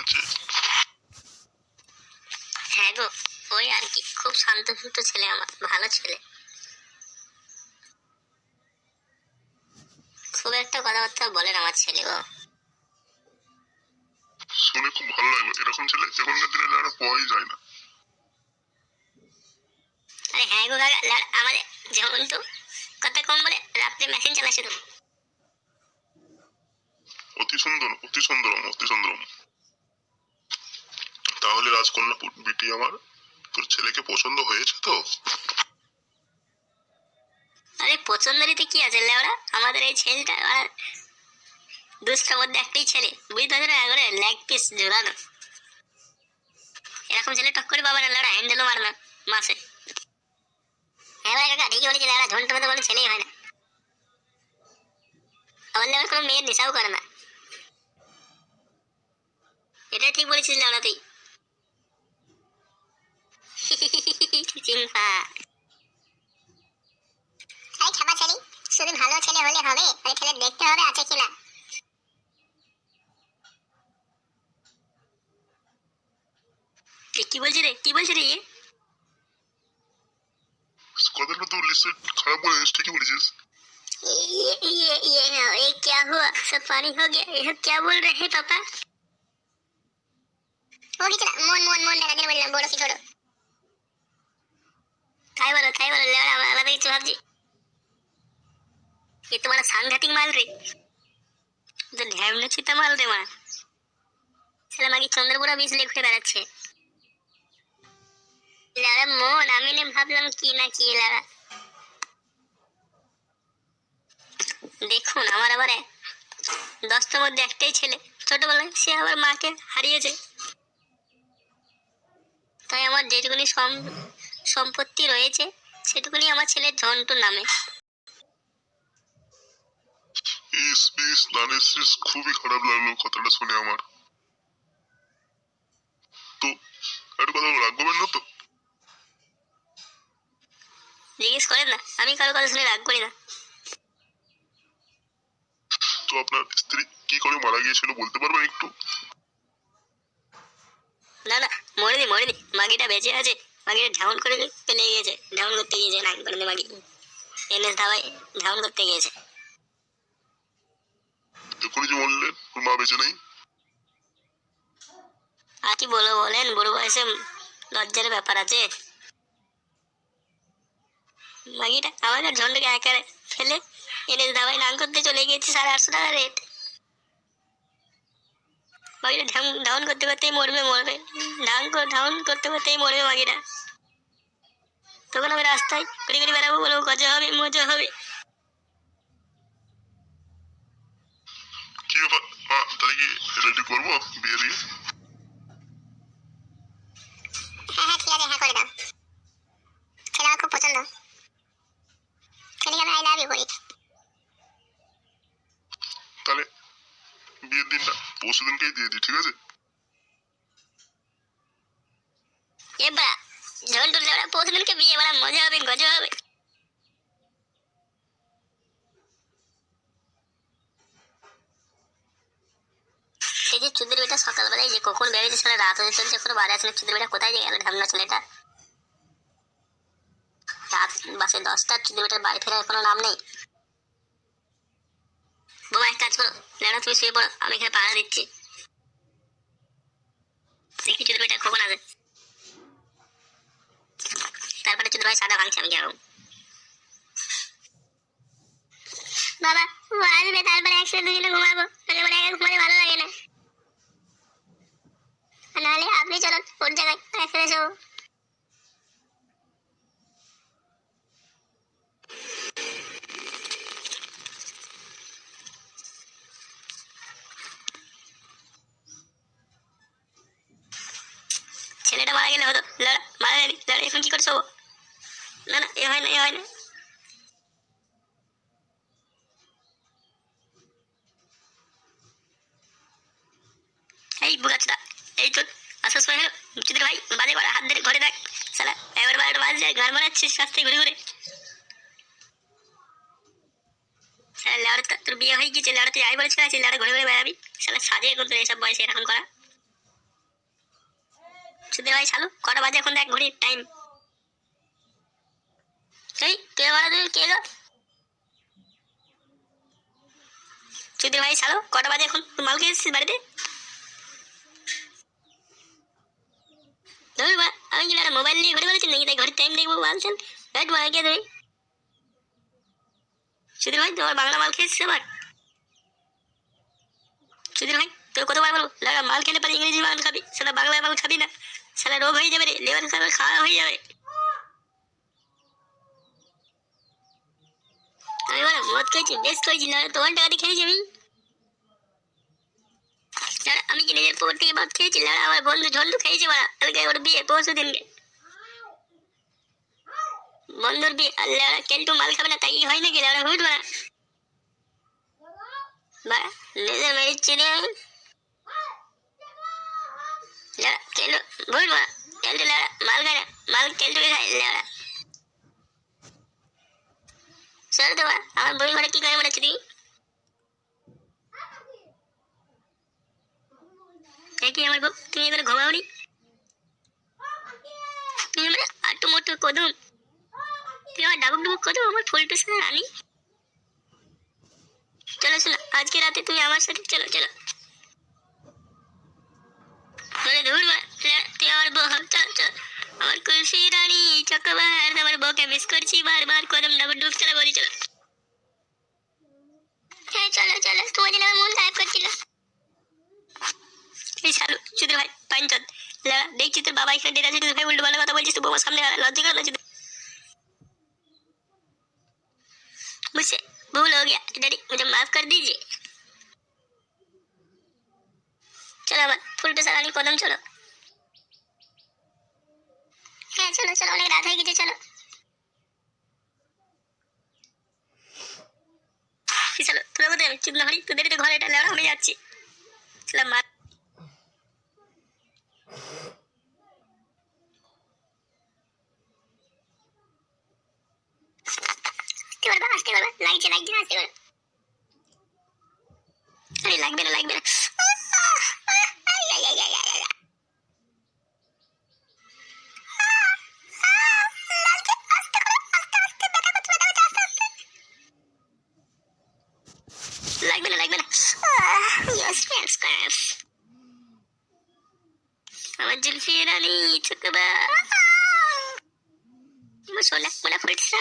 হয়েছে হ্যাঁ গো ওই আর কি খুব শান্তশিষ্ট ছেলে আমার ভালো ছেলে। খুব একটা কথাবার্তা বলেন আমার ছেলে গো। শুনে খুব ভালো লাগল এরকম ছেলে এখনকার দিনে লেড়া পাওয়াই যায় না। আরে হ্যাঁ গো কাকা আমাদের যেমন তো কথা কম বলে রাত্রে মেশিন চালাচ্ছে তো অতি সুন্দর অতি সুন্দরম অতি সুন্দরম। তাহলে রাজকন্যা বিটি আমার তোর ছেলেকে পছন্দ হয়েছে তো? আরে পছন্দেরিতে কি আছে লেওড়া আমাদের এই ছেলেটা আর দুষ্টার মধ্যে একটাই ছেলে। বুঝতে পারছ না? করে লেগ পিস ঝোলানো এরকম ছেলে টক করে পাবে না লেওড়া হ্যান্ডেলও মারে না মাসে। হ্যাঁ ভাই কাকা, ঠিকই বলেছি লেওড়া ঝন্টু মধ্যে কোনো ছেলেই হয় না। আমার লেওয়ার কোনো মেয়ের নেশাও করে না। এটা ঠিক বলেছিস লেওড়া তুই। চিংফা আরে ছাপা ছেলে শুধু ভালো ছেলে হলে হবে ওই ছেলে দেখতে হবে আছে কিনা এ কি বলছি রে কি বলছি রে এ? কথাটা তো নিশ্চয়ই খারাপ বলেছিস ঠিকই বলেছিস ये ये ये ये क्या हुआ सब पानी हो गया ये क्या बोल रहे हैं पापा ও কিছু না মন মন মন দেখা দিন বললাম বড় কি ছোট তাই বলো তাই বলো লেওড়া আমার আলাদা কিছু ভাবছি। এ তো বড় সাংঘাতিক মাল রে। চিতা মা। ছেলে চন্দ্রপুরা ঘুরে বেড়াচ্ছে। মন, আমি ভাবলাম কি না কি দেখুন, আমার আবার দশটার মধ্যে একটাই ছেলে। ছোটবেলায় সে আবার মাকে হারিয়েছে। তাই আমার যেটুকুনি সম- সম্পত্তি রয়েছে সেটুকুনি আমার ছেলের ঝন্টুর নামে। ইস খুবই খারাপ লাগল কথাটা শুনে আমার। তো একটা কথা না তো? জিজ্ঞেস করেন না আমি কারও কথা শুনে রাগ করি না। তো আপনার স্ত্রী কি করে মারা গিয়েছিল বলতে পারবেন একটু? না না মরেনি মরেনি মাগিটা বেঁচে আছে। করে পেলে গিয়েছে। করতে গিয়েছে নাক এনএস ধাবায় করতে গিয়েছে। এখনই যে বললেন ওর মা বেঁচে নেই? আর কি বলো বলেন বুড়ো বয়সে লজ্জার ব্যাপার আছে। মাগিটা আমাদের ঝন্ডকে একারে ফেলে এনএস ধাবায় নাম করতে চলে গিয়েছে সাড়ে আটশো টাকা রেট মাগিটা ধাউন করতে করতেই মরবে মরবে। ধাউন ডাউন করতে করতেই মরবে বাকিরা তখন আমি রাস্তায় ঘুরে ঘুরে বেড়াবো বলব গজা হবে, মজা হবে। কি তাহলে কি রেডি করব বিয়ে দিয়ে হ্যাঁ হ্যাঁ ঠিক আছে হ্যাঁ করে দাও ছেলে আমার খুব পছন্দ ছেলেকে আমি আই লাভ ইউ বলি তাহলে বিয়ের দিনটা পরশু দিনকেই দিয়ে দিই, ঠিক আছে? সেই যে যে কখন চুদের কোথায় ছেলেটা? রাত বাসে দশটা, চুদের বেটার বাড়ি ফেরার কোনো নাম নেই। করো লেড়া তুমি শুয়ে পড়ো, আমি এখানে পাহাড়া দিচ্ছি। দেখি চুদের বেটা কখন আসে তারপরে চুদ ভাই সাদা ভাঙছে, আমি যাব। বাবা, ও আসবে, তারপরে একসাথে দুজনে ঘুমাবো। নাহলে মানে একা ঘুমাতে ভালো লাগে না। নাহলে আপনি চলুন ওর জায়গায় একসাথে শোবো ছেলেটা মারা গেলে হতো লড়া মারা যায়নি লড়া এখন কি করে শোবো না না এ হয় না এ হয় না এই বুগাচটা এই তো আসার সময় হলো চুদির ভাই বাজে করা হাত ধরে ঘরে দেখ সালা এবার বারোটা বাজে যায় ঘর বানাচ্ছিস রাস্তায় ঘুরে ঘুরে সালা লেওড়া তো তোর বিয়ে হয়ে গেছে লেওড়া তুই আই বলেছিল লেওড়া ঘুরে ঘুরে বেড়াবি সালা সাজিয়ে করতো এসব বয়সে এরকম করা সুধীর ভাই কটা বাজে এখন দেখ ঘড়ির টাইম এই, কে কে গো? সুধীর ভাই কটা বাজে এখন? তুই মাল খেয়ে এসেছিস বাড়িতে? আমি কি মোবাইল নিয়ে ঘুরে বেড়াচ্ছি নাকি? তাই ঘরের টাইম দেখব বলছেন কে তুমি সুধীর ভাই, তোমার বাংলা মাল খেয়েছিস আবার? সুধীর ভাই তোর কতবার বলব? লাগা মাল খেলে পারে ইংরেজি মাল খাবি? সেটা বাংলা মাল খাবি না? সেটা রোগ হয়ে যাবে রে। লেবার খাবার খাওয়া হয়ে যাবে। আমি বলো মদ খেয়েছি বেশ খেয়েছি না তোমার টাকা দিয়ে খেয়েছি আমি। আমি কি নিজের পকেট থেকে মদ খেয়েছি? দাঁড়া, আমার বন্ধু ঝন্টু খেয়েছি মারা। কালকে ওর বিয়ে পরশু দিনকে। বন্ধুর বিয়ে। লেওড়া কেলটু মাল খাবে না তাই হয় নাকি? লেওড়া হুট মারা। বা নিজের মেরে চিনি আমি লেওড়া কেলটু লেওড়া মাল না মাল কেলটুকে খায় লেওড়া চল তো আমার বই ঘরে কি করে হচ্ছে তুই দেখি আমার বউ তুমি এবার ঘুমাওনি তুমি আমার আটু মোটু কদম তুই আমার ডাবুক ডুবুক কদম আমার ফুলটু সাথে রানি চলো শোনো আজকে রাতে তুমি আমার সাথে চলো চলো আমার খুশি রানী চকবার আমার বউকে মিস করছি বারবার কদম ডাবুক ডুব চলো বলি চলো হ্যাঁ চলো চলো তোমার জন্য আমার মন খারাপ করছিল এই শালু চুদির ভাই পাঞ্চত লা দেখছি তোর বাবা এখানে ডেটা চুদির ভাই উল্টো ভালো কথা বলছিস তো বৌমার সামনে লজ্জা করে না চুদির मुझसे भूल हो गया डैडी मुझे माफ कर दीजिए চলো আবার ফুলটু সারানি কদম চলো হ্যাঁ চলো চলো, অনেক রাত হয়ে গেছে, চলো। চলো, তোরা কোথায় চুপ না হরি তোদের ঘরে এটা লেওড়া আমি যাচ্ছি। চলো, মা। লাগছে লাগছে আরে, লাগবে না। ফ্রেন্ডস ক্রাফ আমার জুলফি রানী চুকবা আমার সোনা মোনা ফুলছে